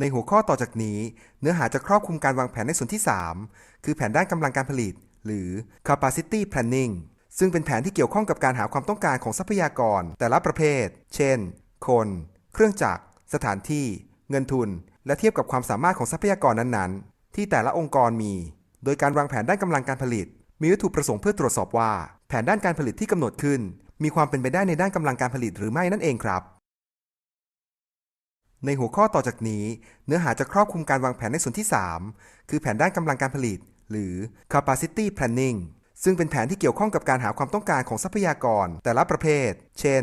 ในหัวข้อต่อจากนี้ เนื้อหาจะครอบคลุมการวางแผนในส่วนที่ 3 คือแผนด้านกำลังการผลิต หรือ capacity planning ซึ่งเป็นแผนที่เกี่ยวข้องกับการหาความต้องการของทรัพยากร แต่ละประเภท เช่น คน เครื่องจักร สถานที่ เงินทุน และเทียบกับความสามารถของทรัพยากรนั้นๆ ที่แต่ละองค์กรมี โดยการวางแผนด้านกำลังการผลิต มีวัตถุประสงค์เพื่อตรวจสอบว่า แผนด้านการผลิตที่กำหนดขึ้น มีความเป็นไปได้ในด้านกำลังการผลิตหรือไม่นั่นเองครับ ในหัวข้อต่อจากนี้ เนื้อหาจะครอบคลุมการวางแผนในส่วนที่ 3 คือแผนด้านกำลังการผลิต หรือ capacity planning ซึ่งเป็นแผนที่เกี่ยวข้องกับการหาความต้องการของทรัพยากร แต่ละประเภท เช่น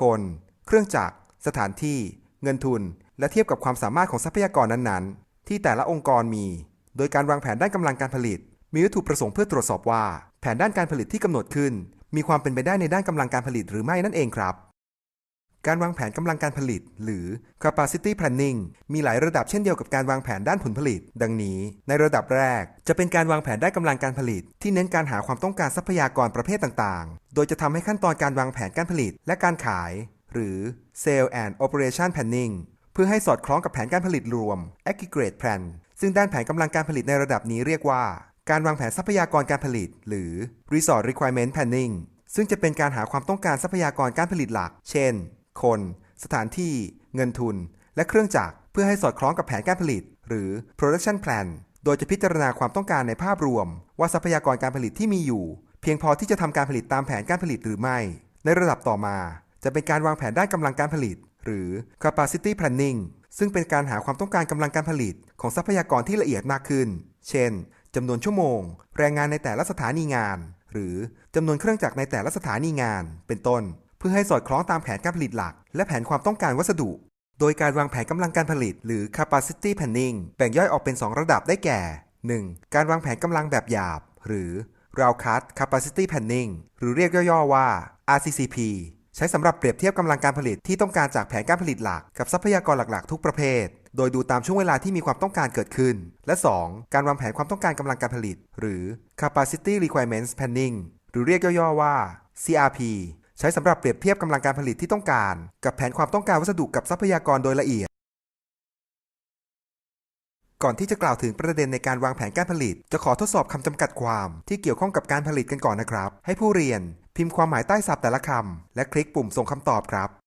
คน เครื่องจักร สถานที่ เงินทุน และเทียบกับความสามารถของทรัพยากรนั้นๆ ที่แต่ละองค์กรมี โดยการวางแผนด้านกำลังการผลิต มีวัตถุประสงค์เพื่อตรวจสอบว่า แผนด้านการผลิตที่กำหนดขึ้น มีความเป็นไปได้ในด้านกำลังการผลิตหรือไม่นั่นเองครับ การวางแผนกำลังการผลิต หรือ capacity planning มีหลายระดับเช่นเดียวกับการวางแผนด้านผลผลิต ดังนี้ ในระดับแรก จะเป็นการวางแผนด้านกำลังการผลิต ที่เน้นการหาความต้องการทรัพยากรประเภทต่างๆ โดยจะทำให้ขั้นตอนการวางแผนการผลิต และการขาย หรือ sale and operation planning เพื่อให้สอดคล้องกับแผนการผลิตรวม aggregate plan ซึ่งด้านแผนกำลังการผลิตในระดับนี้เรียกว่า การวางแผนทรัพยากรการผลิต หรือ resource requirement planning ซึ่งจะเป็นการหาความต้องการทรัพยากรการผลิตหลัก เช่น คน สถานที่ เงินทุน และเครื่องจักรเพื่อให้สอดคล้องกับแผนการผลิต หรือ production plan โดยจะพิจารณาความต้องการในภาพรวม ว่าทรัพยากรการผลิตที่มีอยู่ เพียงพอที่จะทำการผลิตตามแผนการผลิตหรือไม่ ในระดับต่อมา จะเป็นการวางแผนด้านกำลังการผลิต หรือ capacity planning ซึ่งเป็นการหาความต้องการกำลังการผลิต ของทรัพยากรที่ละเอียดมากขึ้น เช่นจำนวนชั่วโมง แรงงานในแต่ละสถานีงาน หรือจำนวนเครื่องจักรในแต่ละสถานีงาน เป็นต้น พื่อให้สอดคล้องตามแผนการผลิตหลัก และแผนความต้องการวัสดุ โดยการวางแผนกำลังการผลิต หรือ capacity planning แบ่งย่อยออกเป็น 2 ระดับได้แก่ 1. การวางแผนกำลังแบบหยาบ หรือ raw cut capacity planning หรือเรียกย่อๆว่า RCCP ใช้สำหรับเปรียบเทียบกำลังการผลิตที่ต้องการจากแผนการผลิตหลัก กับทรัพยากรหลักๆ ทุกประเภท โดยดูตามช่วงเวลาที่มีความต้องการเกิดขึ้น และ 2. การวางแผนความต้องการกำลังการผลิต หรือ capacity requirements planning หรือเรียกย่อๆว่า CRP ใช้สำหรับเปรียบเทียบกำลังการผลิตที่ต้องการ กับแผนความต้องการวัสดุกับทรัพยากรโดยละเอียด ก่อนที่จะกล่าวถึงประเด็นในการวางแผนการผลิต จะขอทดสอบคำจำกัดความที่เกี่ยวข้องกับการผลิตกันก่อนนะครับ ให้ผู้เรียน พิมพ์ความหมายใต้ศัพท์แต่ละคำและคลิกปุ่มส่งคำตอบครับ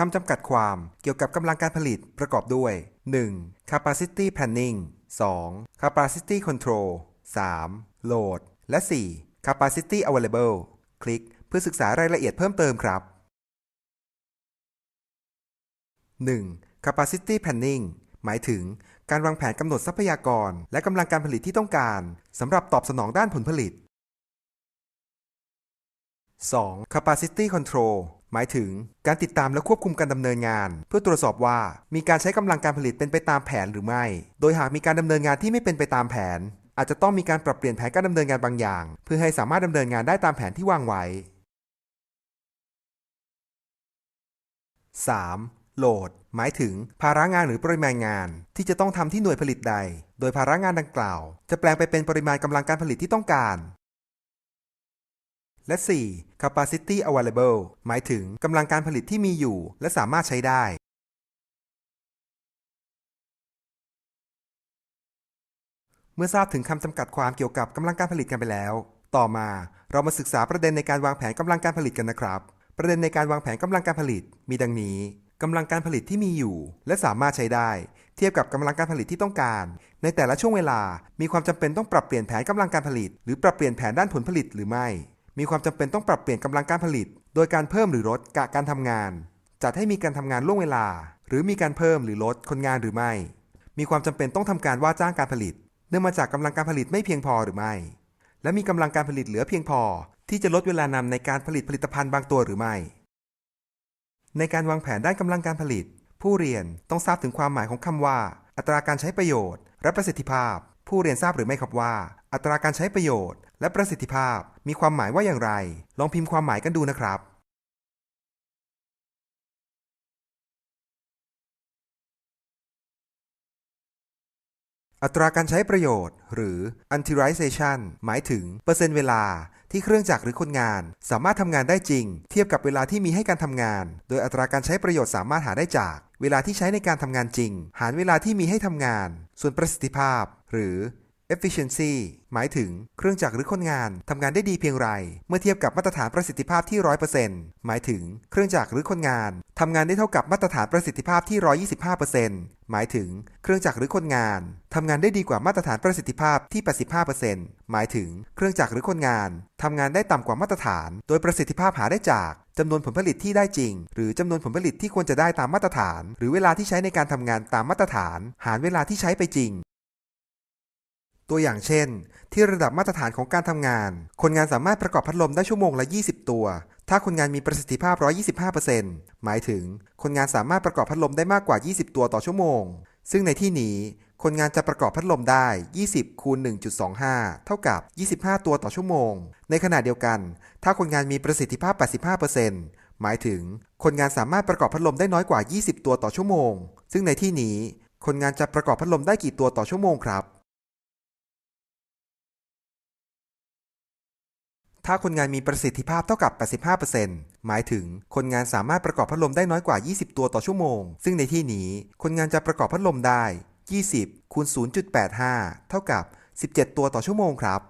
คำจำกัดความเกี่ยวกับกำลังการผลิตประกอบด้วย 1. capacity planning 2. capacity control 3. load และ 4. capacity available คลิกเพื่อศึกษารายละเอียดเพิ่มเติมครับ 1. capacity planning หมายถึงการวางแผนกำหนดทรัพยากร และกำลังการผลิตที่ต้องการสำหรับตอบสนองด้านผลผลิต 2. capacity control หมายถึงการติดตามและควบคุมการดำเนินงาน เพื่อตรวจสอบว่ามีการใช้กำลังการผลิตเป็นไปตามแผนหรือไม่ โดยหากมีการดำเนินงานที่ไม่เป็นไปตามแผน อาจจะต้องมีการปรับเปลี่ยนแผนการดำเนินงานบางอย่าง เพื่อให้สามารถดำเนินงานได้ตามแผนที่วางไว้ 3. โหลด หมายถึง ภาระงานหรือปริมาณงาน ที่จะต้องทำที่หน่วยผลิตใด โดยภาระงานดังกล่าว จะแปลงไปเป็นปริมาณกำลังการผลิตที่ต้องการ และ 4. capacity available หมายถึงกำลังการผลิตที่มีอยู่ และสามารถใช้ได้เมื่อทราบถึงคำจำกัดความเกี่ยวกับกำลังการผลิตกันไปแล้ว ต่อมาเรามาศึกษาประเด็นในการวางแผนกำลังการผลิตกันนะครับ ประเด็นในการวางแผนกำลังการผลิต มีดังนี้กำลังการผลิตที่มีอยู่ และสามารถใช้ได้ เทียบกับกำลังการผลิตที่ต้องการ ในแต่ละช่วงเวลา มีความจำเป็นต้องปรับเปลี่ยนแผนกำลังการผลิต หรือปรับเปลี่ยนแผนด้านผลผลิตหรือไม่ มีความจำเป็นต้องปรับเปลี่ยนกำลังการผลิต โดยการเพิ่มหรือลดกะการทำงาน จัดให้มีการทำงานล่วงเวลา หรือมีการเพิ่มหรือลดคนงานหรือไม่ มีความจำเป็นต้องทำการว่าจ้างการผลิต เนื่องมาจากกำลังการผลิตไม่เพียงพอหรือไม่ และมีกำลังการผลิตเหลือเพียงพอ ที่จะลดเวลานำในการผลิตผลิตภัณฑ์บางตัวหรือไม่ ในการวางแผนด้านกำลังการผลิต ผู้เรียนต้องทราบถึงความหมายของคำว่า อัตราการใช้ประโยชน์ และประสิทธิภาพ ผู้เรียนทราบหรือไม่ครับว่า อัตราการใช้ประโยชน์ และประสิทธิภาพมีความหมายว่าอย่างไร ลองพิมพ์ความหมายกันดูนะครับอัตราการใช้ประโยชน์ หรือ utilization หมายถึง เปอร์เซ็นต์เวลาที่เครื่องจักรหรือคนงาน สามารถทำงานได้จริง เทียบกับเวลาที่มีให้การทำงาน โดยอัตราการใช้ประโยชน์สามารถหาได้จาก เวลาที่ใช้ในการทำงานจริง หารเวลาที่มีให้ทำงาน ส่วนประสิทธิภาพ หรือ efficiency หมายถึงเครื่องจักรหรือคนงานทำงานได้ดีเพียงไร เมื่อเทียบกับมาตรฐานประสิทธิภาพที่ 100%หมายถึงเครื่องจักรหรือคนงานทำงานได้เท่ากับมาตรฐานประสิทธิภาพที่ 125%หมายถึงเครื่องจักรหรือคนงานทำงานได้ดีกว่ามาตรฐานประสิทธิภาพที่ 85%หมายถึงเครื่องจักรหรือคนงานทำงานได้ต่ำกว่ามาตรฐาน โดยประสิทธิภาพหาได้จากจำนวนผลผลิตที่ได้จริง หรือจำนวนผลผลิตที่ควรจะได้ตามมาตรฐาน หรือเวลาที่ใช้ในการทำงานตามมาตรฐาน หารเวลาที่ใช้ไปจริง ตัวอย่างเช่น ที่ระดับมาตรฐานของการทำงาน คนงานสามารถประกอบพัดลมได้ชั่วโมงละ 20 ตัว ถ้าคนงานมีประสิทธิภาพ 125%หมายถึง คนงานสามารถประกอบพัดลมได้มากกว่า 20 ตัวต่อชั่วโมง ซึ่งในที่นี้ คนงานจะประกอบพัดลมได้ 20 คูณ 1.25 เท่ากับ 25 ตัวต่อชั่วโมง ในขณะเดียวกัน ถ้าคนงานมีประสิทธิภาพ 85%หมายถึง คนงานสามารถประกอบพัดลมได้น้อยกว่า 20 ตัวต่อชั่วโมง ซึ่งในที่นี้ คนงานจะประกอบพัดลมได้กี่ตัวต่อชั่วโมงครับ ถ้าคนงานมีประสิทธิภาพเท่ากับ 85%หมายถึงคนงานสามารถประกอบพัดลมได้น้อยกว่า 20 ตัวต่อชั่วโมง ซึ่งในที่นี้คนงานจะประกอบพัดลมได้ 20คูณ0.85 เท่ากับ 17 ตัวต่อชั่วโมงครับ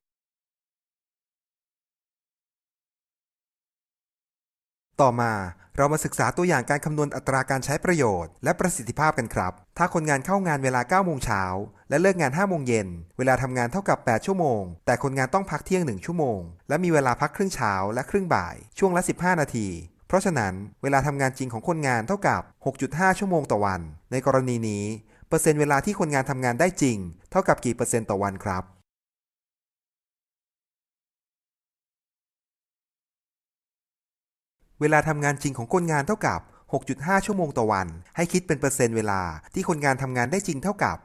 ต่อมา เรามาศึกษาตัวอย่างการคำนวณอัตราการใช้ประโยชน์ และประสิทธิภาพกันครับ ถ้าคนงานเข้างานเวลา 9 โมงเช้า และเลิกงาน 5 โมงเย็น เวลาทำงานเท่ากับ 8 ชั่วโมง แต่คนงานต้องพักเที่ยง 1 ชั่วโมง และมีเวลาพักครึ่งเช้าและครึ่งบ่าย ช่วงละ 15 นาที เพราะฉะนั้น เวลาทำงานจริงของคนงานเท่ากับ 6.5 ชั่วโมงต่อวัน ในกรณีนี้ เปอร์เซ็นต์เวลาที่คนงานทำงานได้จริง เท่ากับกี่เปอร์เซ็นต์ต่อวันครับ เวลาทำงานจริงของคนงานเท่ากับ 6.5 ชั่วโมงต่อวัน ให้คิดเป็นเปอร์เซ็นต์เวลาที่คนงานทำงานได้จริงเท่ากับ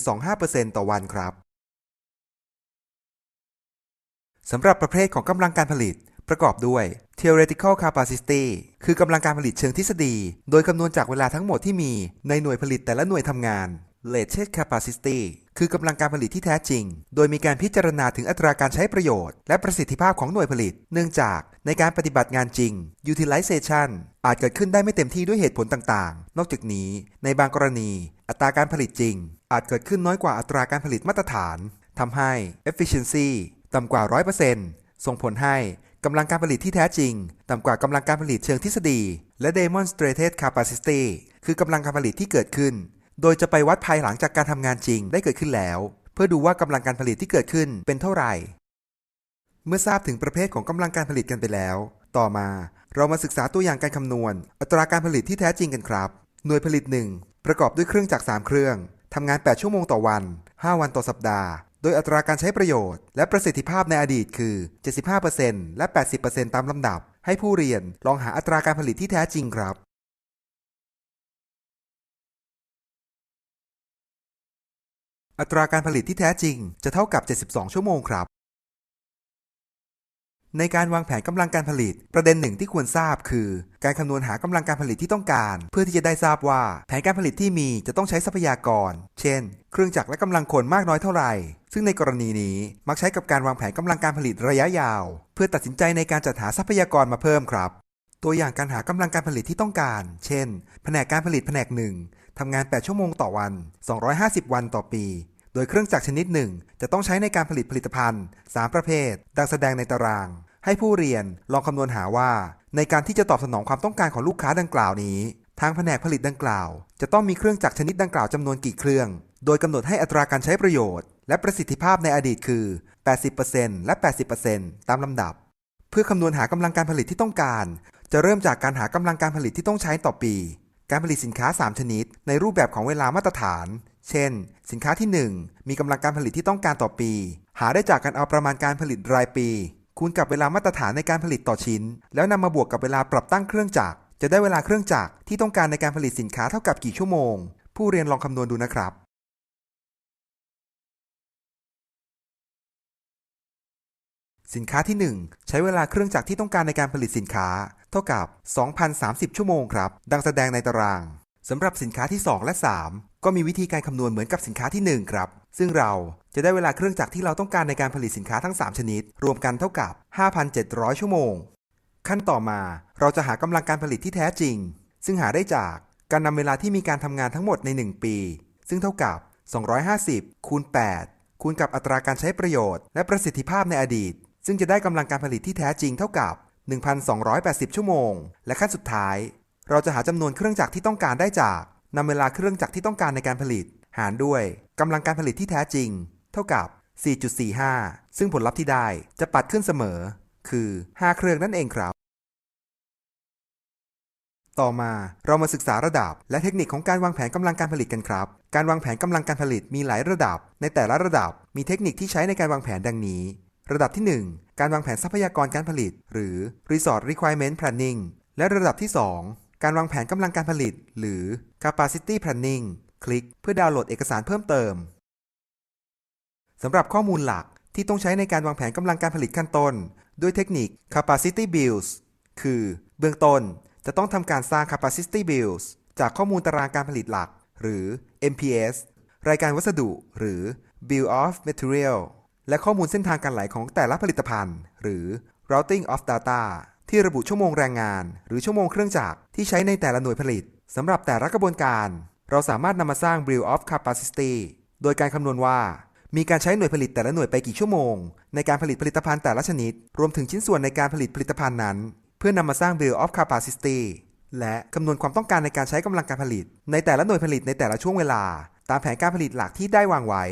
81.25%ต่อวันครับสำหรับประเภทของกำลังการผลิต ประกอบด้วย theoretical capacity คือกำลังการผลิตเชิงทฤษฎี โดยคำนวณจากเวลาทั้งหมดที่มีในหน่วยผลิตแต่ละหน่วยทำงาน latent capacity คือกำลังการผลิตที่แท้จริง โดยมีการพิจารณาถึงอัตราการใช้ประโยชน์ และประสิทธิภาพของหน่วยผลิต เนื่องจากในการปฏิบัติงานจริง utilization อาจเกิดขึ้นได้ไม่เต็มที่ด้วยเหตุผลต่างๆ นอกจากนี้ ในบางกรณี อัตราการผลิตจริง อาจเกิดขึ้นน้อยกว่าอัตราการผลิตมาตรฐานทำให้ efficiency ต่ำกว่า 100%ส่งผลให้กำลังการผลิตที่แท้จริง ต่ำกว่ากำลังการผลิตเชิงทฤษฎี และ demonstrated capacity คือกำลังการผลิตที่เกิดขึ้น โดยจะไปวัดภายหลังจากการทำงานจริงได้เกิดขึ้นแล้ว เพื่อดูว่ากำลังการผลิตที่เกิดขึ้นเป็นเท่าไหร่ เมื่อทราบถึงประเภทของกำลังการผลิตกันไปแล้ว ต่อมาเรามาศึกษาตัวอย่างการคำนวณ อัตราการผลิตที่แท้จริงกันครับ หน่วยผลิต 1 ประกอบด้วยเครื่องจักร3เครื่องทำงาน 8 ชั่วโมงต่อวัน 5 วันต่อสัปดาห์ โดยอัตราการใช้ประโยชน์ และประสิทธิภาพในอดีตคือ 75%และ 80%ตามลำดับ ให้ผู้เรียนลองหาอัตราการผลิตที่แท้จริงครับ อัตราการผลิตที่แท้จริงจะเท่ากับ 72 ชั่วโมงครับ ในการวางแผนกำลังการผลิต ประเด็นหนึ่งที่ควรทราบคือ การคำนวณหากำลังการผลิตที่ต้องการ เพื่อที่จะได้ทราบว่าแผนการผลิตที่มีจะต้องใช้ทรัพยากร เช่น เครื่องจักรและกำลังคนมากน้อยเท่าไหร่ ซึ่งในกรณีนี้มักใช้กับการวางแผนกำลังการผลิตระยะยาว เพื่อตัดสินใจในการจัดหาทรัพยากรมาเพิ่มครับ ตัวอย่างการหากำลังการผลิตที่ต้องการ เช่น แผนกการผลิตแผนกหนึ่งทำงาน 8 ชั่วโมงต่อวัน 250 วันต่อปี โดยเครื่องจักรชนิดหนึ่ง จะต้องใช้ในการผลิตผลิตภัณฑ์ 3 ประเภท ดังแสดงในตาราง ให้ผู้เรียนลองคำนวณหาว่า ในการที่จะตอบสนองความต้องการของลูกค้าดังกล่าวนี้ ทางแผนกผลิตดังกล่าว จะต้องมีเครื่องจักรชนิดดังกล่าวจำนวนกี่เครื่อง โดยกำหนดให้อัตราการใช้ประโยชน์ และประสิทธิภาพในอดีตคือ 80%และ 80%ตามลำดับ เพื่อคำนวณหากำลังการผลิตที่ต้องการ จะเริ่มจากการหากำลังการผลิตที่ต้องใช้ต่อปี การผลิตสินค้า 3 ชนิด ในรูปแบบของเวลามาตรฐาน เช่น สินค้าที่ 1 มีกำลังการผลิตที่ต้องการต่อปี หาได้จากการเอาประมาณการผลิตรายปี คูณกับเวลามาตรฐานในการผลิตต่อชิ้น แล้วนำมาบวกกับเวลาปรับตั้งเครื่องจักรจะได้เวลาเครื่องจักรที่ต้องการในการผลิตสินค้าเท่ากับกี่ชั่วโมง ผู้เรียนลองคำนวณดูนะครับสินค้าที่ 1 ใช้เวลาเครื่องจักรที่ต้องการในการผลิตสินค้า เท่ากับ 2,030 ชั่วโมงครับ ดังแสดงในตาราง สำหรับสินค้าที่ 2 และ 3 ก็มีวิธีการคำนวณเหมือนกับสินค้าทีหนึ่1 ครับ ซึ่งเราจะได้เวลาเครื่องจักรที่เราต้องการในการผลิตสินค้าทั้ง 3 ชนิด รวมกันเท่ากับ 5,700 ชั่วโมง ขั้นต่อมาเราจะหากำลังการผลิตที่แท้จริง ซึ่งหาได้จากการนำเวลาที่มีการทำงานทั้งหมดใน 1 ปี ซึ่งเท่ากับ 250 คูณ 8 คูณกับอัตราการใช้ประโยชน์ และประสิทธิภาพในอดีต ซึ่งจะได้กำลังการผลิตที่แท้จริงเท่ากับ 1,280 ชั่วโมง และขั้นสุดท้าย เราจะหาจำนวนเครื่องจักรที่ต้องการได้จากนำเวลาเครื่องจักรที่ต้องการในการผลิต หารด้วยกำลังการผลิตที่แท้จริง เท่ากับ 4.45 ซึ่งผลลัพธ์ที่ได้จะปัดขึ้นเสมอ คือ 5 เครื่องนั่นเองครับ ต่อมาเรามาศึกษาระดับ และเทคนิคของการวางแผนกำลังการผลิตกันครับ การวางแผนกำลังการผลิตมีหลายระดับ ในแต่ละระดับมีเทคนิคที่ใช้ในการวางแผนดังนี้ ระดับที่ 1 การวางแผนทรัพยากรการผลิต หรือ Resource Requirement Planning และระดับที่ 2 การวางแผนกำลังการผลิต หรือ Capacity Planning คลิกเพื่อดาวน์โหลดเอกสารเพิ่มเติมสำหรับข้อมูลหลักที่ต้องใช้ในการวางแผนกำลังการผลิตขั้นต้น ด้วยเทคนิค Capacity Builds คือ เบื้องต้นจะต้องทำการสร้าง Capacity Builds จากข้อมูลตารางการผลิตหลัก หรือ MPS รายการวัสดุ หรือ Bill of Material และข้อมูลเส้นทางการไหลของแต่ละผลิตภัณฑ์ หรือ Routing of Data ที่ระบุชั่วโมงแรงงาน หรือชั่วโมงเครื่องจักรที่ใช้ในแต่ละหน่วยผลิตสำหรับแต่ละกระบวนการ เราสามารถนำมาสร้าง Bill of Capacity โดยการคำนวณว่า มีการใช้หน่วยผลิตแต่ละหน่วยไปกี่ชั่วโมง ในการผลิตผลิตภัณฑ์แต่ละชนิด รวมถึงชิ้นส่วนในการผลิตผลิตภัณฑ์นั้น เพื่อนำมาสร้าง Bill of Capacity และคำนวณความต้องการในการใช้กำลังการผลิต ในแต่ละหน่วยผลิตในแต่ละช่วงเวลา ตามแผนการผลิตหลักที่ได้วางไว้